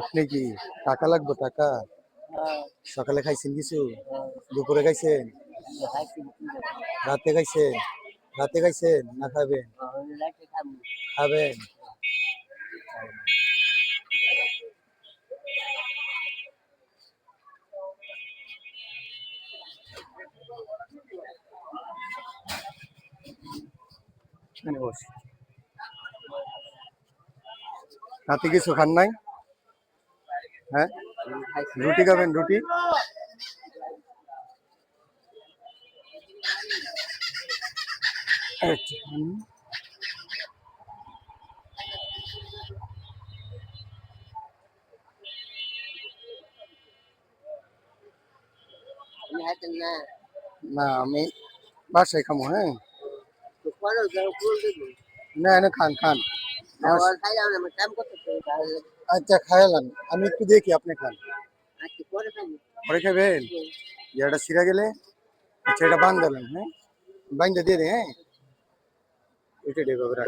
আপনি কি টাকা লাগবে, টাকা? সকালে খাইছেন কিছু? দুপুরে খাইছেন? রাতে খাইছেন? রাতে খাইছেন না খাবেন? খাবেন? রাতে কিছু খান নাই? হ্যাঁ? রুটি খাবেন রুটি? আচ্ছা, হুম। না আমি বাসায় খামো হ্যাঁ? না না খান খান। আচ্ছা। খাইলাম। আমি একটু দেখি আপনি খান। পরে খাবেন যেটা সিরা গেলে? আচ্ছা এটা বান্ধালাম হ্যাঁ? বান্ধা দিয়ে দে হ্যাঁ? এটা দেবে রাখ।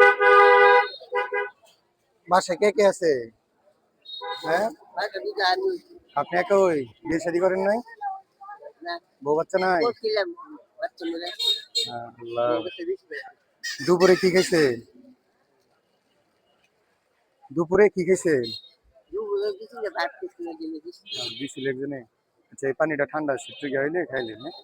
বাসায় কে কে আছে? হ্যাঁ? আপনি একা ওই বিয়ে শাদি করেন নাই? বউ বাচ্চা নাই? দুপুরে কি খাইছে? দুপুরে কি খাইছে দিছিল একজনে আচ্ছা এই পানিটা ঠান্ডা আছে তুই খাইলে খাইলেন হ্যাঁ?